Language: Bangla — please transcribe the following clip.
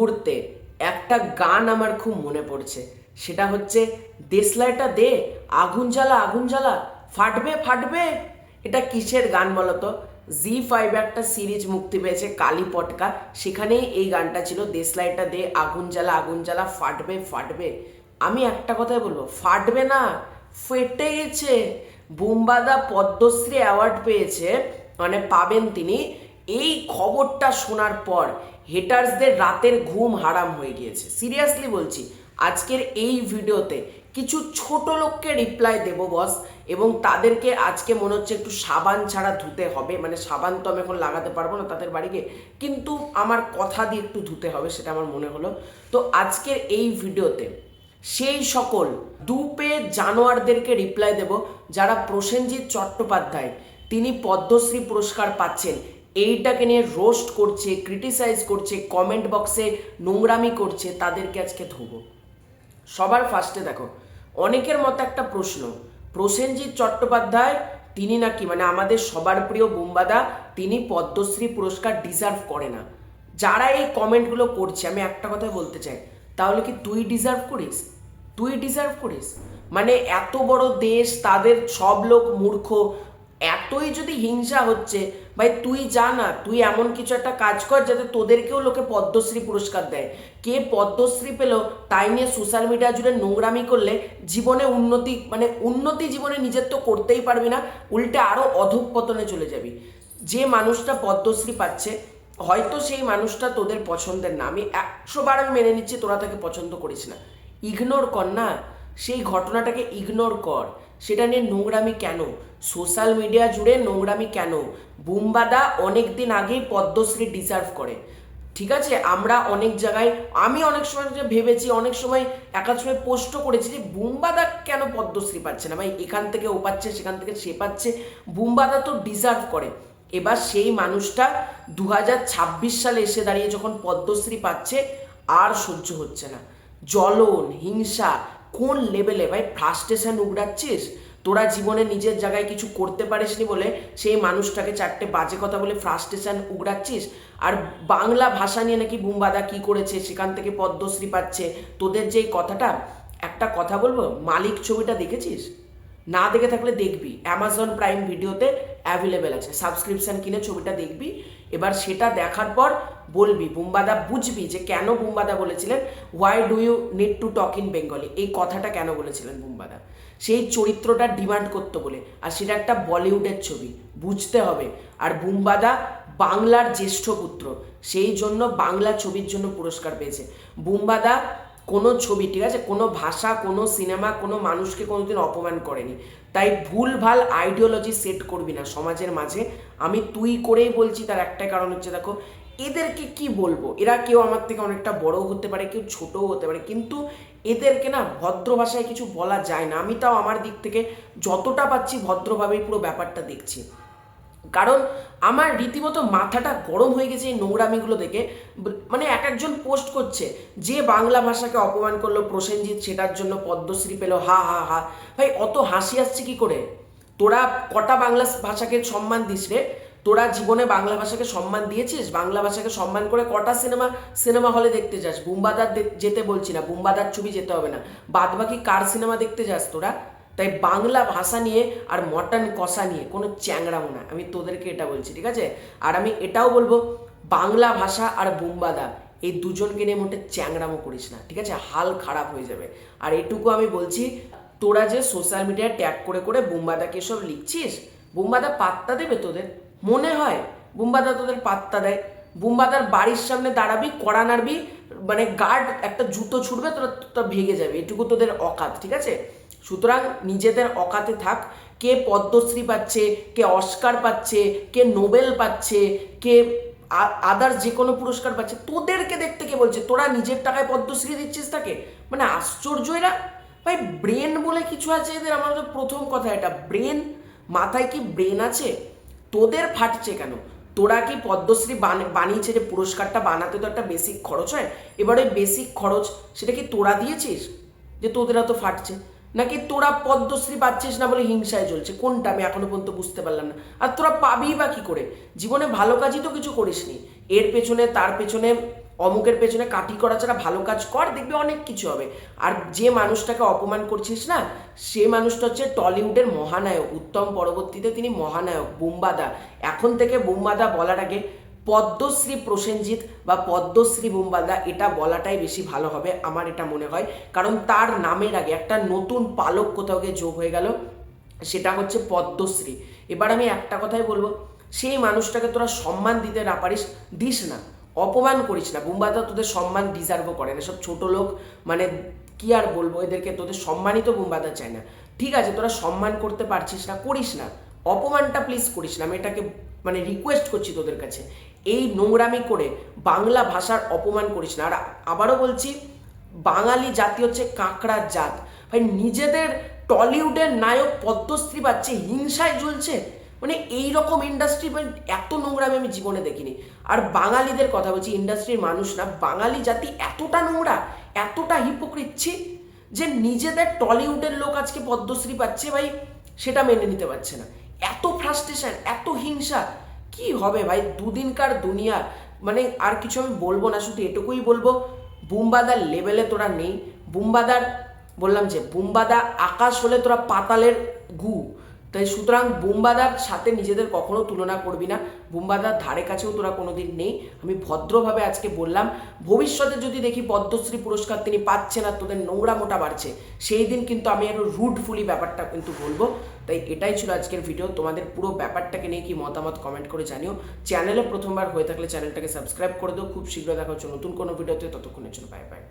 মুহূর্তে একটা গান আমার খুব মনে পড়ছে। সেটা হচ্ছে, দেশলাইটা দে, আগুন জ্বালা আগুন জ্বালা, ফাটবে ফাটবে। এটা কিসের গান বলতো জি ফাইভ একটা সিরিজ মুক্তি পেয়েছে, কালী পটকা। সেখানেই এই গানটা ছিল, দেশলাইটা দে, আগুন জ্বালা আগুন জ্বালা, ফাটবে ফাটবে। আমি একটা কথাই বলব, ফাটবে না, ফেটে গেছে। বুম্বাদা পদ্মশ্রী অ্যাওয়ার্ড পেয়েছে মানে পাবেন তিনি। এই খবরটা শোনার পর হেটার্সদের রাতের ঘুম হারাম হয়ে গিয়েছে। সিরিয়াসলি বলছি, আজকের এই ভিডিওতে কিছু ছোট লোককে রিপ্লাই দেবো বস এবং তাদেরকে আজকে মনে হচ্ছে একটু সাবান ছাড়া ধুতে হবে। মানে সাবান তো আমি এখন লাগাতে পারব না তাদের বাড়িকে কিন্তু আমার কথা দিয়ে একটু ধুতে হবে সেটা আমার মনে হলো। তো আজকের এই ভিডিওতে সেই সকল দুপে জানোয়ারদেরকে রিপ্লাই দেব, যারা প্রসেনজিৎ চট্টোপাধ্যায়, তিনি পদ্মশ্রী পুরস্কার পাচ্ছেন এইটাকে নিয়ে রোস্ট করছে ক্রিটিসাইজ করছে কমেন্ট বক্সে নোংরামি করছে, তাদেরকে আজকে ধোবো। সবার ফার্স্টে দেখো, অনেকের মতো একটা প্রশ্ন, প্রসেনজিৎ চট্টোপাধ্যায়, তিনি নাকি মানে আমাদের সবার প্রিয় বুম্বাদা, তিনি পদ্মশ্রী পুরস্কার ডিজার্ভ করে না। যারা এই কমেন্টগুলো করছে, আমি একটা কথা বলতে চাই, তাহলে কি তুই ডিজার্ভ করিস? তুই ডিজার্ভ করিস? মানে এত বড় দেশ, তাদের সব লোক মূর্খ, এতই যদি হিংসা হচ্ছে ভাই, তুই যা না, তুই এমন কিছু একটা কাজ কর যাতে তোদেরকেও লোকে পদ্মশ্রী পুরস্কার দেয়। কে পদ্মশ্রী পেল, তাই নিয়ে সোশ্যাল মিডিয়া জুড়ে নোংরামি করলে জীবনে উন্নতি মানে উন্নতি জীবনে নিজের তো করতেই পারবি না, উল্টে আরও অধঃপতনে চলে যাবি। যে মানুষটা পদ্মশ্রী পাচ্ছে, হয়তো সেই মানুষটা তোদের পছন্দের না। আমি একশো বার আমি মেনে নিচ্ছি, তোরা তাকে পছন্দ করিস না। ইগনোর কর না, সেই ঘটনাটাকে ইগনোর কর। সেটা নিয়ে নোংরামি কেন? সোশ্যাল মিডিয়া জুড়ে নোংরামি কেন? বুম্বাদা অনেক দিন আগেই পদ্মশ্রী ডিজার্ভ করে। ঠিক আছে? আমরা অনেক জায়গায়, আমি অনেক সময় ভেবেছি, অনেক সময় একাধ সময় পোস্টও করেছি যে বুম্বাদা কেন পদ্মশ্রী পাচ্ছে না? ভাই, এখান থেকে ও পাচ্ছে, সেখান থেকে সে পাচ্ছে। বুম্বাদা তো ডিজার্ভ করে। এবার সেই মানুষটা দু হাজার ছাব্বিশ সালে এসে দাঁড়িয়ে যখন পদ্মশ্রী পাচ্ছে, আর সহ্য হচ্ছে না। জ্বলন, হিংসা কোন লেভেলে ভাই ফ্রাস্ট্রেশন উগড়াচ্ছিস? তোরা জীবনে নিজের জায়গায় কিছু করতে পারিসনি বলে সেই মানুষটাকে চারটে বাজে কথা বলে ফ্রাস্ট্রেশন উগড়াচ্ছিস? আর বাংলা ভাষা নিয়ে নাকি বুম্বাদা কি করেছে, সেখান থেকে পদ্মশ্রী পাচ্ছে? তোদের যেই কথাটা, একটা কথা বলব? মালিক ছবিটা দেখেছিস? না দেখে থাকলে দেখবি। অ্যামাজন প্রাইম ভিডিওতে অ্যাভেলেবেল আছে। সাবস্ক্রিপশন কিনে ছবিটা দেখবি। এবার সেটা দেখার পর বলবি, বুম্বাদা বুঝবি যে কেন বুম্বাদা বলেছিলেন why do you need to talk in Bengali এই কথাটা কেন বলেছিলেন বুম্বাদা? সেই চরিত্রটা ডিমান্ড করতো বলে, আর সেটা একটা বলিউডের ছবি, বুঝতে হবে। আর বুম্বাদা বাংলার জ্যেষ্ঠ পুত্র, সেই জন্য বাংলা ছবির জন্য পুরস্কার পেয়েছে। বুম্বাদা কোনো ছবি, ঠিক আছে? কোনো ভাষা, কোনো সিনেমা, কোনো মানুষকে কোনোদিন অপমান করেনি। তাই ভুল ভালো আইডিওলজি সেট করবি না সমাজের মাঝে। আমি তুই করেই বলছি, তার একটাই কারণ হচ্ছে, দেখো, এদেরকে কি বলব? এরা কেউ আমার থেকে অনেকটা বড়ও হতে পারে, কেউ ছোটও হতে পারে, কিন্তু এদেরকে না ভদ্র ভাষায় কিছু বলা যায় না। আমি তাও আমার দিক থেকে যতটা পাচ্ছি ভদ্রভাবেই পুরো ব্যাপারটা দেখছি। কারণ আমার রীতিমতো মাথাটা গরম হয়ে গেছে এই নোংরামিগুলো দেখে। মানে এক একজন পোস্ট করছে, যে বাংলা ভাষাকে অপমান করল প্রসেনজিৎ, সেটার জন্য পদ্মশ্রী পেল, হা হা হা। ভাই, অত হাসি আসছে কি করে? তোরা কটা বাংলা ভাষাকে সম্মান দিস রে? তোরা জীবনে বাংলা ভাষাকে সম্মান দিয়েছিস? বাংলা ভাষাকে সম্মান করে কটা সিনেমা সিনেমা হলে দেখতে যাস? বুম্বাদার যেতে বলছি না, বুম্বাদার ছবি যেতে হবে না। বাদবাকি কার সিনেমা দেখতে যাস তোরা? তাই বাংলা ভাষা নিয়ে আর মটন কষা নিয়ে কোনো চ্যাংড়ামো না। আমি তোদেরকে এটা বলছি, ঠিক আছে? আর আমি এটাও বলব, বাংলা ভাষা আর বুম্বাদা এই দুজনকে নিয়ে মোটে চ্যাংড়ামো করিস না, ঠিক আছে? হাল খারাপ হয়ে যাবে। আর এটুকু আমি বলছি, তোরা যে সোশ্যাল মিডিয়ায় ট্যাগ করে করে বুম্বাদাকে সব লিখছিস বুম্বাদা পাত্তা দেবে তোদের? মনে হয় বুম্বাদা তোদের পাত্তা দেয়। বুম্বাদার বাড়ির সামনে দাঁড়াবি, কড়া নাড়বি মানে গার্ড একটা জুতো ছুটবে তোরা তোরা ভেঙে যাবে। এটুকু তোদের অকাত, ঠিক আছে? সুতরাং নিজেদের অকাতে থাক। কে পদ্মশ্রী পাচ্ছে, কে অস্কার পাচ্ছে, কে নোবেল পাচ্ছে, কে আদার্স যে কোনো পুরস্কার পাচ্ছে, তোদেরকে দেখতে কে বলছে? তোরা নিজের টাকায় পদ্মশ্রী দিচ্ছিস তাকে? মানে আশ্চর্য এরা। ভাই, ব্রেন বলে কিছু আছে এদের? আমার তো প্রথম কথা এটা। ব্রেন, মাথায় কি ব্রেন আছে? তোদের ফাটছে কেন? তোরা কি পদ্মশ্রী বান- বানিয়েছে যে পুরস্কারটা বানাতে তো একটা বেসিক খরচ হয়? এবার ওই বেসিক খরচ সেটা কি তোরা দিয়েছিস? যে তোদের তো ফাটছে। নাকি তোরা পদ্মশ্রী পাচ্ছিস না বলে হিংসায় চলছে? কোনটা? আমি এখনও পর্যন্ত বুঝতে পারলাম না। আর তোরা পাবি বা কি করে? জীবনে ভালো কাজই তো কিছু করিসনি। এর পেছনে, তার পেছনে, অমুকের পেছনে কাঠি করা ছাড়া ভালো কাজ কর, দেখবি অনেক কিছু হবে। আর যে মানুষটাকে অপমান করছিস না, সে মানুষটা হচ্ছে টলিউডের মহানায়ক। উত্তম পরবর্তীতে তিনি মহানায়ক, বুম্বাদা। এখন থেকে বুম্বাদা বলার আগে পদ্মশ্রী প্রসেনজিৎ বা পদ্মশ্রী বুম্বাদা এটা বলাটাই বেশি ভালো হবে, আমার এটা মনে হয়। কারণ তার নামের আগে একটা নতুন পালক কোথাও গিয়ে যোগ হয়ে গেল, সেটা হচ্ছে পদ্মশ্রী। এবার আমি একটা কথাই বলব, সেই মানুষটাকে তোরা সম্মান দিতে না পারিস, দিস না, অপমান করিস না। বুম্বাদা তোদের সম্মান ডিজার্ভও করে না সব ছোট লোক মানে কি আর বলব, এদেরকে তোদের সম্মানিত বুম্বাদা চায় না। ঠিক আছে, তোরা সম্মান করতে পারছিস না, করিস না, অপমানটা প্লিজ করিস না, আমি এটাকে মানে রিকোয়েস্ট করছি তোদের কাছে। এই নোংরামি করে বাংলা ভাষার অপমান করিস না। আর আবারও বলছি, বাঙালি জাতি হচ্ছে কাঁকড়ার জাত। ভাই, নিজেদের টলিউডের নায়ক পদ্মশ্রী পাচ্ছে হিংসায় জ্বলছে মানে এই রকম ইন্ডাস্ট্রি এত নোংরামি আমি জীবনে দেখিনি। আর বাঙালিদের কথা বলছি ইন্ডাস্ট্রির মানুষ না, বাঙালি জাতি এতটা নোংরা, এতটা হিপোক্রিচ্ছি যে নিজেদের টলিউডের লোক আজকে পদ্মশ্রী পাচ্ছে ভাই, সেটা মেনে নিতে পারছে না। এত ফ্রাস্ট্রেশন এত হিংসা কি হবে ভাই? দুদিনকার দুনিয়ার মানে আর কিছু আমি বলব না, শুধু এটুকুই বলব, বুম্বাদার লেভেলে তোরা নেই। বুম্বাদার, বললাম যে, বুম্বাদা আকাশ হলে তোরা পাতালের গু। তাই সুতরাং বুম্বাদার সাথে নিজেদের কখনো তুলনা করবি না। বুম্বাদার ধারে কাছেও তোরা কোনোদিন নেই। আমি ভদ্রভাবে আজকে বললাম, ভবিষ্যতে যদি দেখি পদ্মশ্রী পুরস্কার তিনি পাচ্ছেন আর তোদের নোংরা মোটা বাড়ছে, সেই দিন কিন্তু আমি আরও রুটফুলি ব্যাপারটা কিন্তু বলব। তাই এটাই ছিল আজকের ভিডিও তোমাদের পুরো ব্যাপারটাকে নিয়ে কি মতামত কমেন্ট করে জানিও। চ্যানেলে প্রথমবার হয়ে থাকলে চ্যানেলটাকে সাবস্ক্রাইব করে দিও। খুব শীঘ্র দেখা হচ্ছে নতুন কোনো ভিডিওতে ততক্ষণের জন্য বাই বাই